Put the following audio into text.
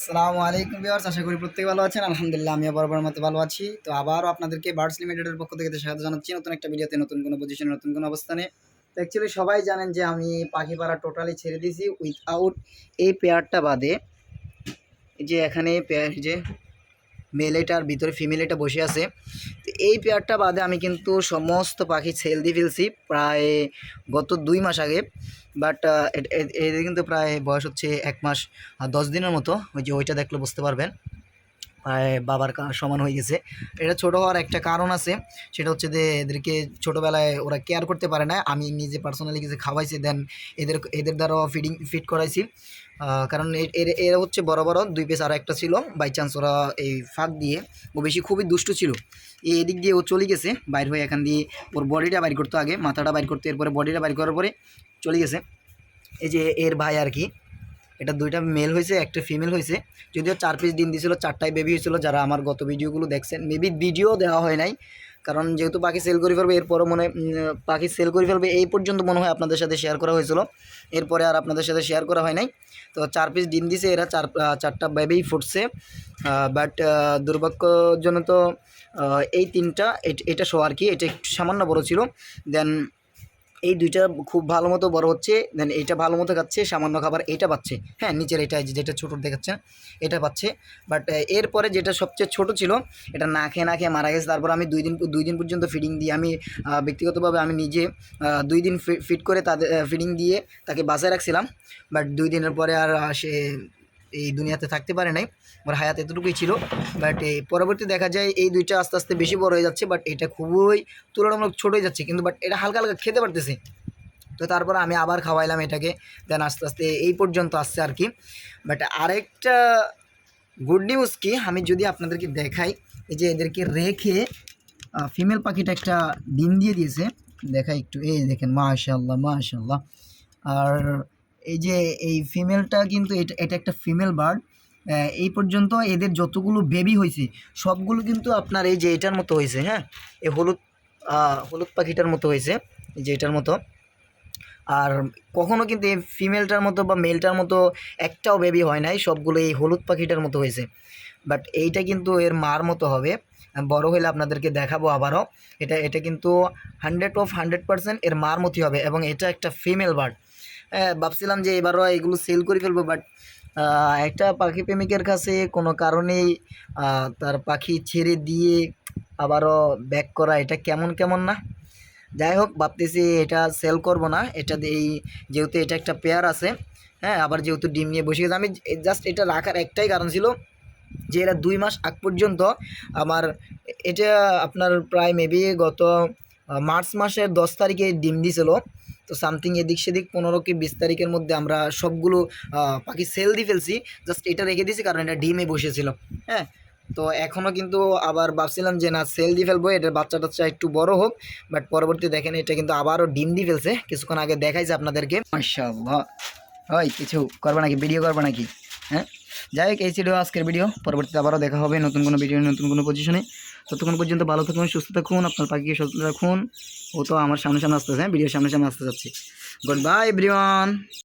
আসসালামু আলাইকুম বিয়ার্স আশা করি প্রত্যেকে ভালো আছেন। আলহামদুলিল্লাহ আমি বরাবর মতো ভালো আছি। তো আবারও আপনাদেরকে বার্ডস লিমিটেডের পক্ষ থেকে স্বাগত জানাচ্ছি নতুন একটা ভিডিওতে, নতুন কোনো পজিশনে নতুন কোনো অবস্থানে। তো অ্যাকচুয়ালি সবাই জানেন যে আমি পাখি পাড়া টোটালি ছেড়ে দিয়েছি উইথআউট এই পেয়ারটা বাদে। যে এখানে পেয়ার যে মেলেটার ভিতরে ফিমেলেটা বসে আছে। এই পেয়ারটা বাদে আমি কিন্তু সমস্ত পাখি ছেল দিয়ে ফেলছি প্রায় গত দুই মাস আগে। বাট এদের কিন্তু প্রায় বয়স হচ্ছে এক মাস দশ দিনের মতো। ওই যে ওইটা দেখলে বুঝতে পারবেন। প্রায় বাবার সমান হয়ে গেছে। এটা ছোটো হওয়ার একটা কারণ আছে। সেটা হচ্ছে যে এদেরকে ছোটোবেলায় ওরা কেয়ার করতে পারে না। আমি নিজে পার্সোনালি কিছু খাওয়াইছি দেন এদের এদের দ্বারাও ফিডিং ফিট করাইছি। কারণ এর, এরা হচ্ছে বড় বড়, দুই পিস আর একটা ছিল। বাই চান্স ওরা এই ফাঁক দিয়ে ও বেশি খুবই দুষ্টু ছিল। এই এদিক দিয়ে ও চলে গেছে, বাইর হয়ে এখান দিয়ে ওর বডিটা বাইর করতো আগে, মাথাটা বাইর করতো, এরপরে বডিটা বাইর করার পরে চলে গেছে। এই যে এর ভাই আর কি, এটা দুইটা মেল হয়েছে, একটা ফিমেল হয়েছে। যদিও চার পিস ডিম দিয়েছিল চারটায় বেবি হয়েছিল, যারা আমার গত ভিডিওগুলো দেখছেন মেবি ভিডিও দেওয়া হয় নাই। কারণ যেহেতু পাখি সেল করে ফেলবে, এরপরও মনে পাখি সেল করে ফেলবে এই পর্যন্ত মনে হয় আপনাদের সাথে শেয়ার করা হয়েছিল। এরপরে আর আপনাদের সাথে শেয়ার করা হয় নাই। তো চার পিস ডিম দিছে, এরা চার চারটা ব্যবেই ফুটছে। বাট দুর্ভাগ্যজন তো এই তিনটা, এটা শো আর কি, এটা একটু সামান্য বড় ছিল। দেন এই দুইটা খুব ভালো মতো বড় হচ্ছে দেন এইটা ভালো মতো খাচ্ছে, সামান্য খাবার এইটা পাচ্ছে। হ্যাঁ নিচের এটা যেটা ছোটো দেখাচ্ছেন এটা পাচ্ছে। বাট এরপরে যেটা সবচেয়ে ছোট ছিল, এটা না খেয়ে না খেয়ে মারা গেছে। তারপর আমি দুই দিন দুই দিন পর্যন্ত ফিডিং দিয়ে আমি ব্যক্তিগতভাবে আমি নিজে দুই দিন ফিট করে তাদের ফিডিং দিয়ে তাকে বাসায় রাখছিলাম। বাট দুই দিনের পরে আর সে এই দুনিয়াতে থাকতে পারে নাই ওর হায়াত এতটুকুই ছিল। বাট পরবর্তী দেখা যায় এই দুইটা আস্তে আস্তে বেশি বড় হয়ে যাচ্ছে বাট এটা খুবই তুলনামূলক ছোট হয়ে যাচ্ছে। কিন্তু বাট এটা হালকা হালকা খেতে পারতেছে। তো তারপর আমি আবার খাওয়াইলাম এটাকে দেন আস্তে আস্তে এই পর্যন্ত আসছে আর কি। বাট আরেকটা গুড নিউজ কি, আমি যদি আপনাদেরকে দেখাই, এই যে এদেরকে রেখে ফিমেল পাখিটা একটা ডিম দিয়ে দিয়েছে। দেখাই একটু, এই দেখেন মাশাল্লাহ মাশাল্লাহ আর এই যে এই ফিমেলটা কিন্তু এটা এটা একটা ফিমেল বার্ড এই পর্যন্ত এদের যতগুলো বেবি হয়েছে সবগুলো কিন্তু আপনার এই যে এটার মতো হয়েছে হ্যাঁ? এই হলুদ হলুদ পাখিটার মতো হয়েছে যে এটার মতো। আর কখনো কিন্তু এই ফিমেলটার মতো বা মেলটার মতো একটাও বেবি হয় নাই, সবগুলো এই হলুদ পাখিটার মতো হয়েছে বাট এইটা কিন্তু এর মার মতো হবে। বড় হলে আপনাদেরকে দেখাবো আবারও। এটা এটা কিন্তু হান্ড্রেড অফ হান্ড্রেড পার্সেন্ট এর মার মতোই হবে এবং এটা একটা ফিমেল বার্ড ভাবছিলাম যে এবারও এগুলো সেল করে ফেলব বাট একটা পাখি প্রেমিকের কাছে কোনো কারণেই তার পাখি ছেড়ে দিয়ে আবারও ব্যাক করা এটা কেমন কেমন না। যাই হোক, ভাবতেছি এটা সেল করব না, এটা এই যেহেতু এটা একটা পেয়ার আছে হ্যাঁ আবার যেহেতু ডিম নিয়ে বসে গেছে, আমি জাস্ট এটা রাখার একটাই কারণ ছিল যে এরা দুই মাস আগ পর্যন্ত আমার, এটা আপনার প্রায় মেবি গত মার্চ মাসের দশ তারিখে ডিম দিছিল। তো সামথিং এদিক সেদিক পনেরো কি বিশ তারিখের মধ্যে আমরা সবগুলো পাখি সেল দিয়ে ফেলছি। জাস্ট এটা রেখে দিয়েছি, কারণ এটা ডিমে বসেছিল। হ্যাঁ? তো এখনও কিন্তু আবার ভাবছিলাম যে না সেল দিয়ে ফেলব, এটার বাচ্চা টাচ্চা একটু বড় হোক। বাট পরবর্তী দেখেন, এটা কিন্তু আবারও ডিম দিয়ে ফেলছে। কিছুক্ষণ আগে দেখাইছে আপনাদেরকে। মাশাআল্লাহ। ওই, কিছু করবে নাকি? ভিডিও করবে নাকি? হ্যাঁ? যাই হোক, এই ছিল আজকের ভিডিও পরবর্তীতে আবারও দেখা হবে নতুন কোনো ভিডিও নতুন কোনো পজিশনে ততক্ষণ পর্যন্ত ভালো থাকুন, সুস্থ থাকুন, আপনার পাখিকে সুস্থ রাখুন। ও তো আমার সামনে সামনে আসতেছে হ্যাঁ? ভিডিওর সামনে সামনে আসতে যাচ্ছি। Good bye everyone